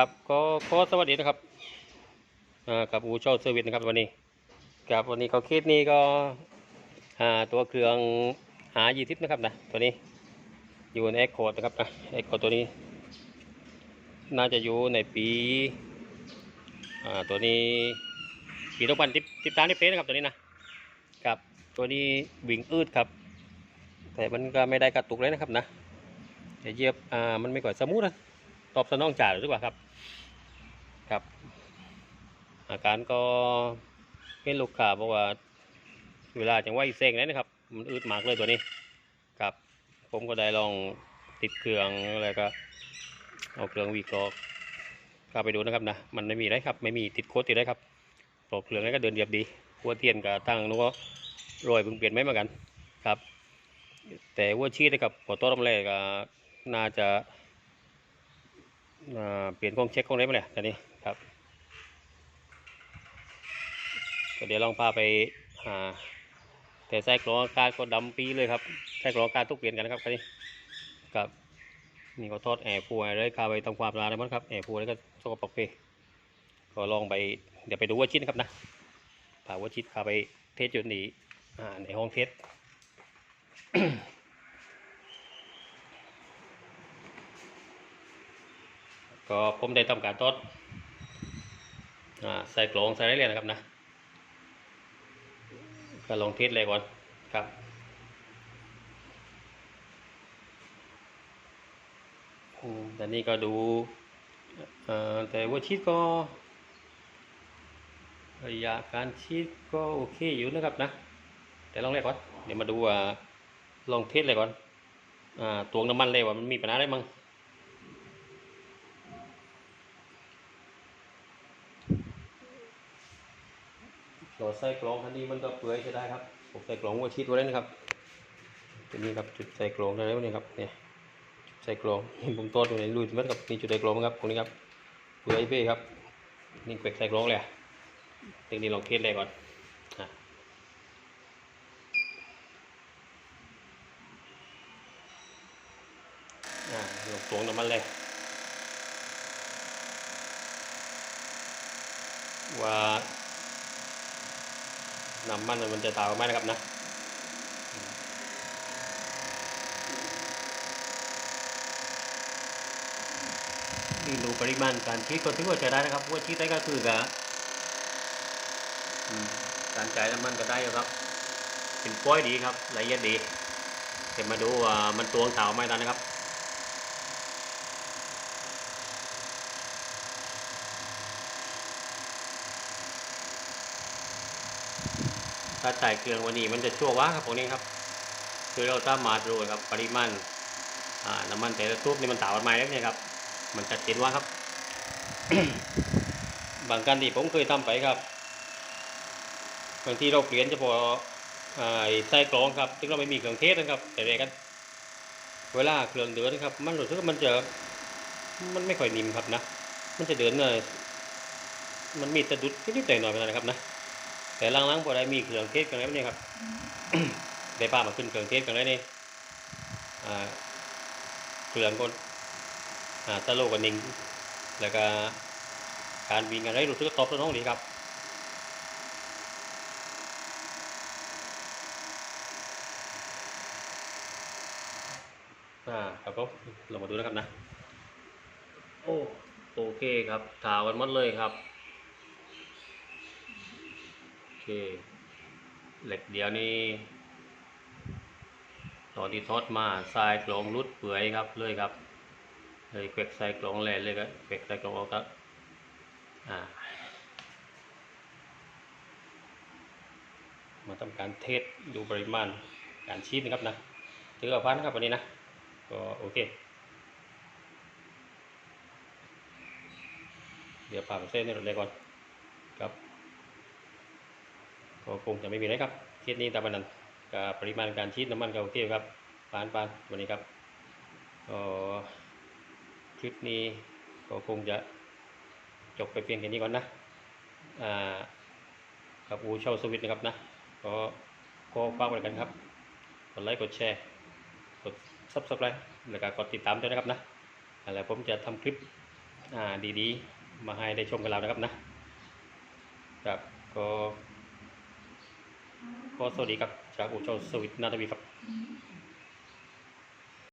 ครับก็ขอสวัสดีนะครับกับอูโชว์เซอร์วิสนะครับวันนี้กับวันนี้เขาคิดนี้ก็อ่าตัวเครื่องหายีทิปนะครับนะตัวนี้อยู่ในเอ็กโคดนะครับนะเอ็กโคดตัวนี้ น่าจะอยู่ในปีอ่าตัวนี้ปีทุกพันทิปทิปตามทิปเป๊ะนะครับตัวนี้นะครับตัวนี้วิ่งอืดครับ แต่มันก็ไม่ได้กระตุกเลยนะครับนะเยียบอ่ามันไม่ก่อยสมูทนะ ตอบสนองจ่าหรือเปล่าครับ ครับ อาการก็เห็นลูกค้าบอกว่า เวลาจังหวะอีเซ็งเลยนะครับ มันอืดมากเลยตัวนี้ ครับ ผมก็ได้ลองติดเครื่องอะไรก็ เอาเครื่องวีกรอกข้าไปดูนะครับนะ มันไม่มีอะไรครับ ไม่มีติดโค้ดติดอะไรครับปลอกเครื่องแล้วก็เดินเรียบดีหัวเทียนกับตั้งนู้นก็รอยเพิ่งเปลี่ยนไม่เหมือนกันครับ แต่หัวชีดนะครับพอต้นแรกก็น่าจะ เปลี่ยนกล้องเช็คกล้องได้ไหมเนี่ยตอนนี้ครับก็เดี๋ยวลองพาไปหาแต่ไส้กรองอากาศก็ดำปีเลยครับไส้กรองอากาศทุกเปลี่ยนกันนะครับตอนนี้ครับนี่ก็ทอดแอร์ฟูอะไรคาไปทำความสะอาดอะไรบ้งครับแอร์ฟูแล้วก็สกปรกไปก็ลองไปเดี๋ยวไปดูว่าชิ้นะครับนะพาว่าชิ้นพาไปเทสจุดนี้ในห้องเทส ก็ผมได้ทำการทดใส่กลองใส่ได้เลยนะครับนะก็ลองเทสเลยก่อนครับแต่นี่ก็ดูแต่ว่าชีดก็ระยะการชีดก็โอเคอยู่นะครับนะ แต่ลองเล่ก่อนเดี๋ยวมาดูว่าลองเทสเลยก่อนอตวงน้ำมันเลยว่ามันมีปัญหาอะไรมั้ง ตัวไส้กรองคันนี้มันก็เปื่อยใช้ได้ครับผมใส่กรองหัวชีดไว้แล้วนะครับตัวนี้ครับจุดใส่กรองได้แล้วนี่ครับเนี่ยจุดใส่กรองนี่ผมต้นอยู่ในรูมันครับมีจุดใส่กรองครับตรงนี้ครับเปื่อยเป้ครับนี่เป็กใส่กรองเลยอะทีนี้ลองเทสเลยก่อนอะอ่าลงตวงน้ำมันเลยว่า น้ำมันมันจะตาวไหมนะครับนะนี่ดูปริมาณการชีดก็ถือว่าใช้ได้นะครับว่าชีดได้ก็คือกะอืมการจ่ายน้ำมันก็ได้ครับเป็นป้อยดีครับละเอียดดีเดี๋ยวมาดูว่ามันตวงเต่าไหมตอนนะครับ ถ้าใส่เครื่องวันนี้มันจะชั่ววะครับพวกนี้ครับ คือเราสามารถรู้ครับ ปริมาณน้ำมันแต่ละทุบนี่มันต่างกันไหมแล้วเนี่ยครับ มันชัดเจนว่าครับ บางการที่ผมเคยทำไปครับ บางทีเราเปลี่ยนเฉพาะอ่าไส้กรองครับ ซึ่งเราไม่มีเครื่องเทศนะครับ แต่เด็กัน เวลาเครื่องเดือดนะครับ มันรู้สึกว่ามันจะ มันไม่ค่อยนิ่มครับนะ มันจะเดินเลยมันมีสะดุดนิดหน่อยๆนะครับนะ แต่ลังๆพอได้มีเครื่องเทศกันแล้วนี่ครับ ได้ป้ามาขึ้นเครื่องเทศกันแล้วนี่อ่าเครื่องก็อ่าตะโลกันนิ่งแล้วก็การบินกันได้รู้สึกว่าตอบสนองดีครับอ่าครับผมเรามาดูนะครับนะ โอ้โอเคครับถากันหมดเลยครับ เค เหล็กเดียวนี่ตอนที่ทอดมาทรายกลองรุดเปื่อยครับเลยครับ เลยเกวกใส่กลองแหลนเลยก็เกวกใส่กลองออกครับอ่ามาทำการเทสดูปริมาณการชีสนะครับนะถือว่าพันครับวันนี้นะก็โอเค เดี๋ยวผ่าไปเส้นนี่เลยก่อนครับ ก็คงจะไม่มีอะไรครับเคสนี้ตามนั้นกับปริมาณการชีดน้ำมันก็โอเคครับปานปานวันนี้ครับก็คลิปนี้ก็คงจะจบไปเพียงแค่นี้ก่อนนะอ่ากับอูเช่าสวิตนะครับนะก็ก็ฝากไว้กันครับกดไลค์กดแชร์กด subscribe แล้วก็กดติดตามด้วยนะครับนะแล้วผมจะทำคลิปดีๆ มาให้ได้ชมกันแล้วนะครับนะครับก็ ก็สวัสดีครับจากอูโจสวิตนาทวีครับ